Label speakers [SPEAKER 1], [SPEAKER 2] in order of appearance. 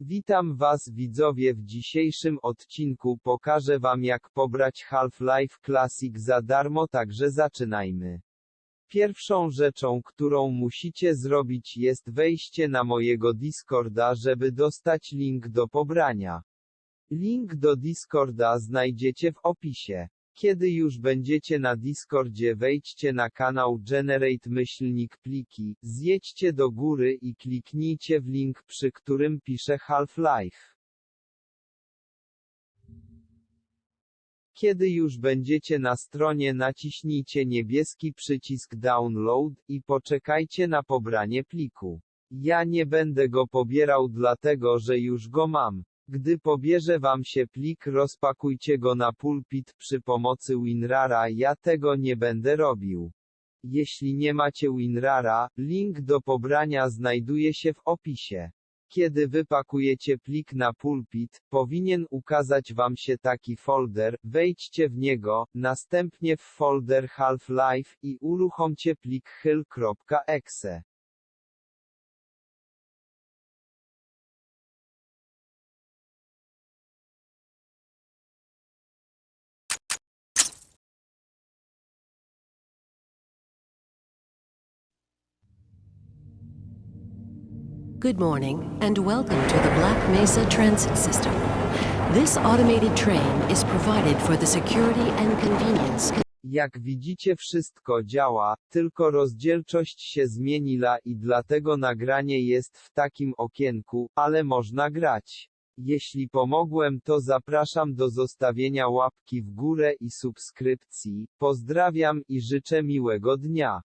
[SPEAKER 1] Witam Was widzowie w dzisiejszym odcinku pokażę Wam jak pobrać Half-Life Classic za darmo także zaczynajmy. Pierwszą rzeczą, którą musicie zrobić jest wejście na mojego Discorda, żeby dostać link do pobrania. Link do Discorda znajdziecie w opisie. Kiedy już będziecie na Discordzie wejdźcie na kanał Generate myślnik pliki, zjedźcie do góry i kliknijcie w link przy którym pisze Half-Life. Kiedy już będziecie na stronie naciśnijcie niebieski przycisk Download i poczekajcie na pobranie pliku. Ja nie będę go pobierał dlatego, że już go mam. Gdy pobierze wam się plik rozpakujcie go na pulpit przy pomocy WinRara ja tego nie będę robił. Jeśli nie macie WinRara, link do pobrania znajduje się w opisie. Kiedy wypakujecie plik na pulpit, powinien ukazać wam się taki folder, wejdźcie w niego, następnie w folder Half-Life i uruchomcie plik hyl.exe.
[SPEAKER 2] Good morning, and welcome to the Black Mesa Transit System. This automated train is provided for the security and convenience.
[SPEAKER 1] Jak widzicie wszystko działa, tylko rozdzielczość się zmieniła i dlatego nagranie jest w takim okienku, ale można grać. Jeśli pomogłem to zapraszam do zostawienia łapki w górę i subskrypcji, pozdrawiam i życzę miłego dnia.